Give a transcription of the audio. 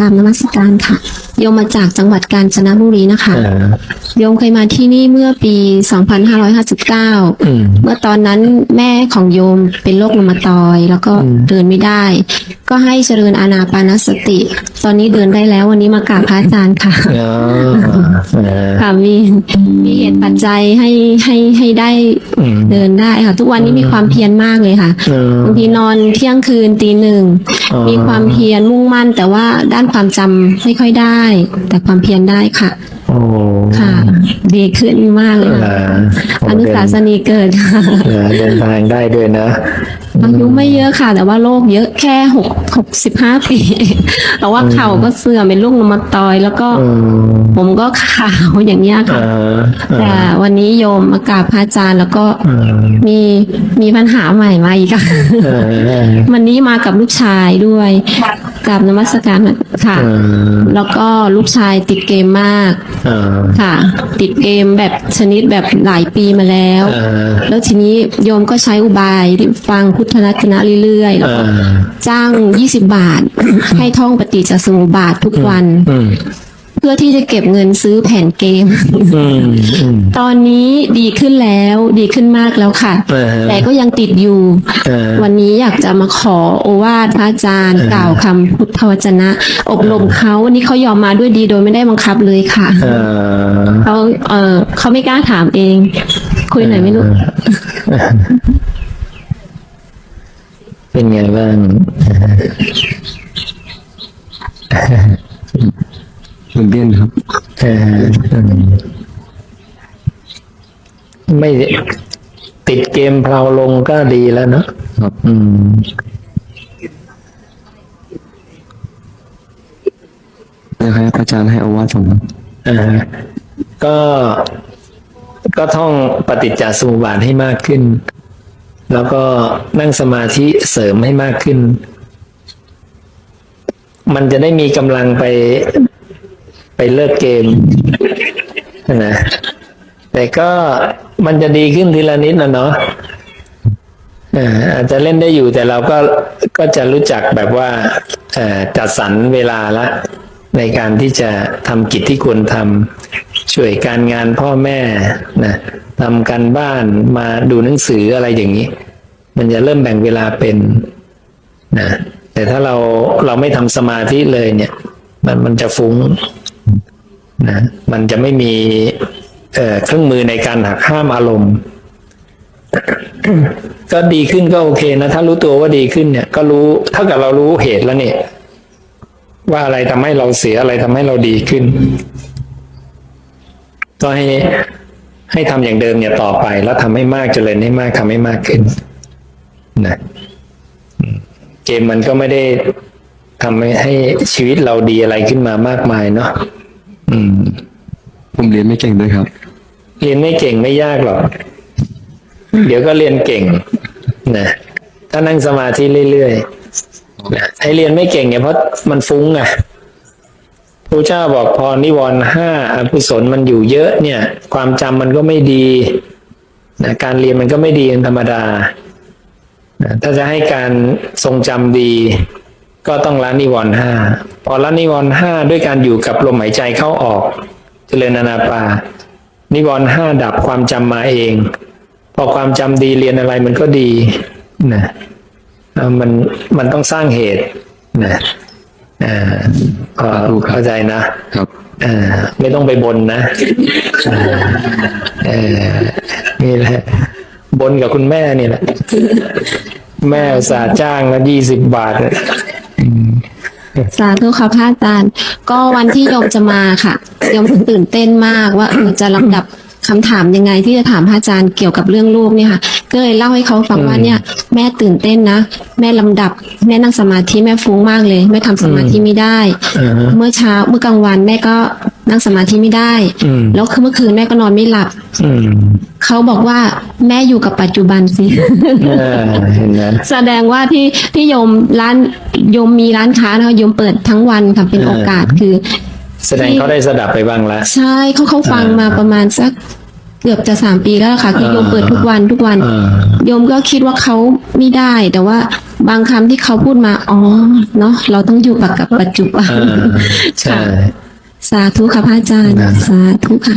กราบนมัสการค่ะ โยมมาจากจังหวัดกาญจนบุรีนะคะอ่าโยมเคยมาที่นี่เมื่อปี 2559อืมเมื่อตอนนั้นแม่ของโยมเป็นโรครุมาตอยด์แล้วก็อืมเดินไม่ได้ ก็ให้เจริญอานาปานสติ ตอนนี้เดินได้แล้ววันนี้มากราบพระอาจารย์ค่ะอ๋อเออค่ะมีมีเหตุปัจจัยให้ให้ให้ได้อืมเดินได้ค่ะ ทุกวันนี้มีความเพียรมากเลยค่ะอืมบางทีนอนเที่ยงคืนตีหนึ่งอ๋อมีความเพียรมุ่งมั่น แต่ว่าด้านความจำไม่ค่อยได้แต่ความเพียรได้ค่ะ โอ้ค่ะ ดีขึ้นมากเลยเอค่ะออนุสาสนีเกิดค่ะเออเดินทางได้ด้วยนะอายุไม่เยอะค่ะ แต่ว่าโรคเยอะแค่หกหกสิบห้าปีแต่ว่าเข่าก็เสื่อมเป็นลูกนมาตอยด์แล้วก็อืมผมก็ขาวอย่างเงี้ยเอค่ะอเอแต่อวันนี้โยมมากราบพระอาจารย์แล้วก็อืมมีมีปัญหาใหม่มาอีกค่ะเออเออวันนี้มากับลูกชายด้วย กราบนมัสการค่ะอืมแล้วก็ลูกชายติดเกมมากเออค่ะ ติดเกมแบบชนิดแบบหลายปีมาแล้ว เออแล้วทีนี้โยมก็ใช้อุบายฟังพุทธรัตนะเรื่อยๆแล้วเอก็อจ้าง 20 บาท ให้ท่องปฏิจจสมุปบาททุกวัน อืม เพื่อที่จะเก็บเงินซื้อแผ่นเกมอืมอืมตอนนี้ดีขึ้นแล้วดีขึ้นมากแล้วค่ะเออแต่ก็ยังติดอยู่เออวันนี้อยากจะมาขอโอวาทพระอาจารย์เออกล่าวคำพุทธวจนะ อบรมเขาวันนี้เขายอมมาด้วยดีโดยไม่ได้บังคับเลยค่ะเออเขาเออเขาไม่กล้าถามเอง คุยหน่อยไม่รู้ เป็นไงบ้าง ตื่นเต้นครับเอออืมไม่ติดเกมเพลาลงก็ดีแล้วเนอะครับ อืมแล้วให้อาจารย์ให้เอาว่าสมอ่าก็ก็ท่องปฏิจจสมุปบาทให้มากขึ้น แล้วก็นั่งสมาธิเสริมให้มากขึ้น มันจะได้มีกำลังไป ไปเลิกเกมนะแต่ก็มันจะดีขึ้นทีละนิดนะเนาะอาจจะเล่นได้อยู่แต่เราก็ก็จะรู้จักแบบว่าจัดสรรเวลาละ ในการที่จะทำกิจที่ควรทำช่วยการงานพ่อแม่นะทำการบ้านมาดูหนังสืออะไรอย่างนี้ มันจะเริ่มแบ่งเวลาเป็นนะแต่ถ้าเราเราไม่ทำสมาธิเลยเนี่ย มันมันจะฟุ้ง นะมันจะไม่มีเเครื่องมือในการหักห้ามอารมณ์ ก็ดีขึ้นก็โอเคนะถ้ารู้ตัวว่าดีขึ้นเนี่ย ก็รู้เท่ากับเรารู้เหตุแล้วเนี่ย ว่าอะไรทำให้เราเสียอะไรทำให้เราดีขึ้น ก็ให้ให้ทำอย่างเดิมเนี่ยต่อไป แล้วทำให้มากเจริญให้มากทำให้มากขึ้นนะเกมมันก็ไม่ได้ทำให้ให้ชีวิตเราดีอะไรขึ้นมามากมายเนาะ อืม ผมเรียนไม่เก่งด้วยครับ เรียนไม่เก่งไม่ยากหรอก เดี๋ยวก็เรียนเก่งนะถ้านั่งสมาธิเรื่อยๆนะให้เรียนไม่เก่งเนี่ยเพราะมันฟุ้งอะพระเจ้าบอกพอนิวรณ์ห้าอกุศลมันอยู่เยอะเนี่ย ความจำมันก็ไม่ดีนะการเรียนมันก็ไม่ดีเป็นธรรมดานะถ้าจะให้การทรงจำดี ก็ต้องละนิวรณ์ห้าพอละนิวรณ์ห้าด้วยการอยู่กับลมหายใจเข้าออก เจริญอานาปา นิวรณ์ห้าดับความจำมาเอง พอความจำดีเรียนอะไรมันก็ดีนะเอ่อมันมันต้องสร้างเหตุนะอ่าพอเข้าใจนะครับอ่าไม่ต้องไปบนนะอ่าเออนี่แหละบนกับคุณแม่นี่แหละ แม่อุตสาห์จ้างนะยี่สิบบาทเนี่ย สาธุค่ะพระอาจารย์ ก็วันที่โยมจะมาค่ะโยมตื่นเต้นมากว่าเออจะลำดับคำถามยังไงที่จะถามพระอาจารย์เกี่ยวกับเรื่องลูกเนี่ยค่ะ ก็เลยเล่าให้เขาฟังว่าเนี่ย แม่ตื่นเต้นนะ แม่ลำดับ แม่นั่งสมาธิแม่ฟุ้งมากเลย แม่ทำสมาธิไม่ได้อ่าฮะเมื่อเช้าเมื่อกลางวันแม่ก็นั่งสมาธิไม่ได้อืมแล้วคือเมื่อคืนแม่ก็นอนไม่หลับอืมเขาบอกว่าแม่อยู่กับปัจจุบันสิอ่าเห็นไหมแสดงว่าที่ที่โยมร้านโยมมีร้านค้านะคะโยมเปิดทั้งวันค่ะเป็นโอกาสคือ แสดงเขาได้สดับไปบ้างแล้ว ใช่เขาเขาฟังมาประมาณสัก เกือบจะสามปีแล้วล่ะค่ะคือโยมเปิดทุกวันทุกวันอ่าโยมก็คิดว่าเขาไม่ได้ แต่ว่าบางคำที่เขาพูดมา อ๋อ เนาะเราต้องอยู่กับกับปัจจุบันอ่าใช่สาธุค่ะพระอาจารย์ สาธุค่ะ